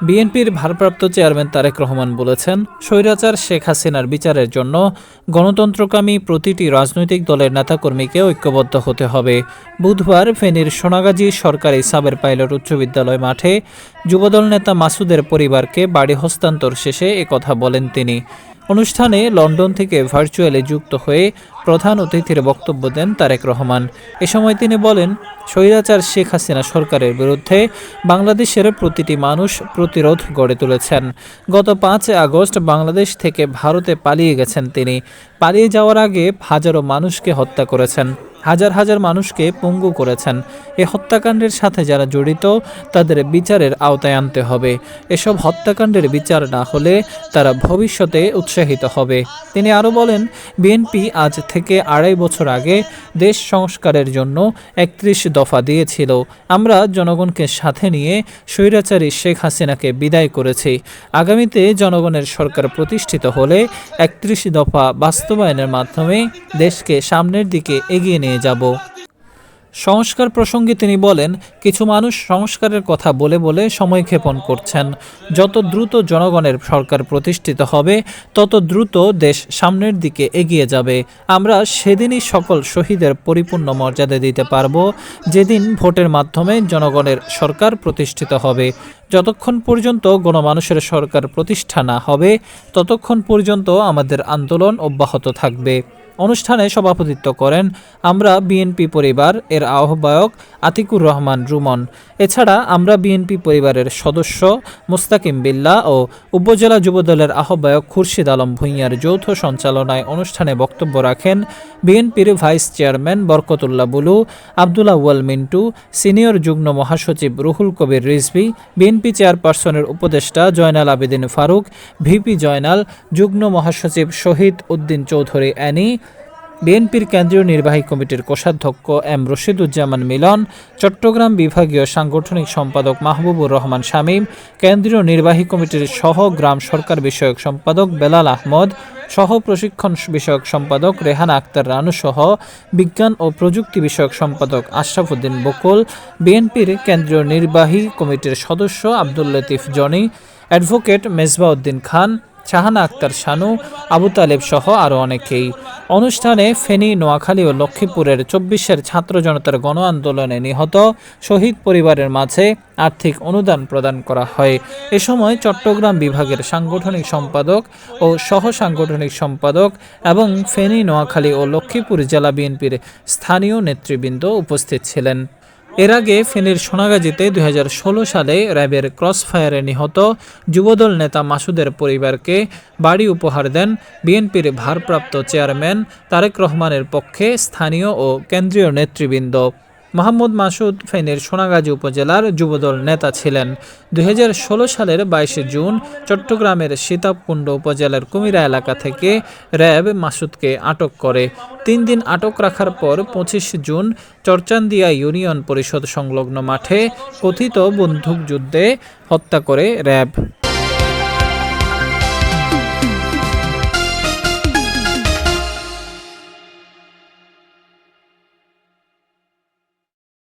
বিএনপির ভারপ্রাপ্ত চেয়ারম্যান তারেক রহমান বলেছেন, স্বৈরাচার শেখ হাসিনার বিচারের জন্য গণতন্ত্রকামী প্রতিটি রাজনৈতিক দলের নেতাকর্মীকে ঐক্যবদ্ধ হতে হবে। বুধবার ফেনীর সোনাগাজী সরকারি সাবের পাইলট উচ্চ বিদ্যালয় মাঠে যুবদল নেতা মাসুদের পরিবারকে বাড়ি হস্তান্তর শেষে একথা বলেন তিনি। অনুষ্ঠানে লন্ডন থেকে ভার্চুয়ালি যুক্ত হয়ে প্রধান অতিথির বক্তব্য দেন তারেক রহমান। এ সময় তিনি বলেন, স্বৈরাচার শেখ হাসিনা সরকারের বিরুদ্ধে বাংলাদেশের প্রতিটি মানুষ প্রতিরোধ গড়ে তুলেছেন। গত পাঁচ আগস্ট বাংলাদেশ থেকে ভারতে পালিয়ে গেছেন তিনি। পালিয়ে যাওয়ার আগে হাজারো মানুষকে হত্যা করেছেন। হাজার হাজার মানুষকে পঙ্গু করেছেন। এ হত্যাকাণ্ডের সাথে যারা জড়িত, তাদের বিচারের আওতায় আনতে হবে। এসব হত্যাকাণ্ডের বিচার না হলে তারা ভবিষ্যতে উৎসাহিত হবে। তিনি আরও বলেন, বিএনপি আজ থেকে আড়াই বছর আগে দেশ সংস্কারের জন্য একত্রিশ দফা দিয়েছিল। আমরা জনগণকে সাথে নিয়ে স্বৈরাচারী শেখ হাসিনাকে বিদায় করেছি। আগামীতে জনগণের সরকার প্রতিষ্ঠিত হলে একত্রিশ দফা বাস্তবায়নের মাধ্যমে দেশকে সামনের দিকে এগিয়ে নিয়ে যাব। সংস্কার প্রসঙ্গে তিনি বলেন, কিছু মানুষ সংস্কারের কথা বলে বলে সময় ক্ষেপণ করছেন। যত দ্রুত জনগণের সরকার প্রতিষ্ঠিত হবে, তত দ্রুত দেশ সামনের দিকে এগিয়ে যাবে। আমরা সেদিনই সকল শহীদের পরিপূর্ণ মর্যাদা দিতে পারব। যেদিন ভোটের মাধ্যমে জনগণের সরকার প্রতিষ্ঠিত হবে। যতক্ষণ পর্যন্ত গণমানুষের সরকার প্রতিষ্ঠা না হবে, ততক্ষণ পর্যন্ত আমাদের আন্দোলন অব্যাহত থাকবে। অনুষ্ঠানে সভাপতিত্ব করেন আমরা বিএনপি পরিবার এর আহ্বায়ক আতিকুর রহমান রুমন। এছাড়া আমরা বিএনপি পরিবারের সদস্য মুস্তাকিম বিল্লা ও উপজেলা যুবদলের আহ্বায়ক খুরশিদ আলম ভূঁইয়ার যৌথ সঞ্চালনায় অনুষ্ঠানে বক্তব্য রাখেন বিএনপির vice chairman Barkatullah Bulu Abdullah Awal Mintu, senior যুগ্ম মহাসচিব রুহুল কবির রিজভি, বিএনপি চেয়ারপারসনের উপদেষ্টা জয়নাল আবেদিন ফারুক, ভিপি জয়নাল, যুগ্ম মহাসচিব শহীদ উদ্দিন চৌধুরী অ্যানি বিএনপির কেন্দ্রীয় নির্বাহী কমিটির কোষাধ্যক্ষ এম রশিদুজ্জামান মিলন, চট্টগ্রাম বিভাগীয় সাংগঠনিক সম্পাদক মাহবুবুর রহমান শামীম, কেন্দ্রীয় নির্বাহী কমিটির সহ গ্রাম সরকার বিষয়ক সম্পাদক বেলাল আহমদ, সহ প্রশিক্ষণ বিষয়ক সম্পাদক রেহানা আক্তার রানু সহ বিজ্ঞান ও প্রযুক্তি বিষয়ক সম্পাদক আশরাফুদ্দিন বকুল, বিএনপির কেন্দ্রীয় নির্বাহী কমিটির সদস্য আব্দুল লতিফ জনি, অ্যাডভোকেট মেজবাউদ্দিন খান শাহানা আক্তার শানু, আবু তালেব সহ আরও অনেকেই। অনুষ্ঠানে ফেনী, নোয়াখালী ও লক্ষ্মীপুরের চব্বিশের ছাত্র জনতার গণ আন্দোলনে নিহত শহীদ পরিবারের মাঝে আর্থিক অনুদান প্রদান করা হয়। এ সময় চট্টগ্রাম বিভাগের সাংগঠনিক সম্পাদক ও সহ সাংগঠনিক সম্পাদক এবং ফেনী, নোয়াখালী ও লক্ষ্মীপুর জেলা বিএনপির স্থানীয় নেতৃবৃন্দ উপস্থিত ছিলেন। এর আগে ফেনীর সোনাগাজীতে দু হাজার ষোলো সালে র্যাবের ক্রসফায়ারে নিহত যুবদল নেতা মাসুদের পরিবারকে বাড়ি উপহার দেন বিএনপির ভারপ্রাপ্ত চেয়ারম্যান তারেক রহমানের পক্ষে স্থানীয় ও কেন্দ্রীয় নেতৃবৃন্দ। মোহাম্মদ মাসুদ ফেনীর সোনাগাজী উপজেলার যুবদল নেতা ছিলেন। দু হাজার ষোলো সালের বাইশে জুন চট্টগ্রামের সীতাবকুণ্ড উপজেলার কুমিরা এলাকা থেকে র্যাব মাসুদকে আটক করে। তিন দিন আটক রাখার পর পঁচিশ জুন চরচান্দিয়া ইউনিয়ন পরিষদ সংলগ্ন মাঠে কথিত বন্দুকযুদ্ধে হত্যা করে র্যাব।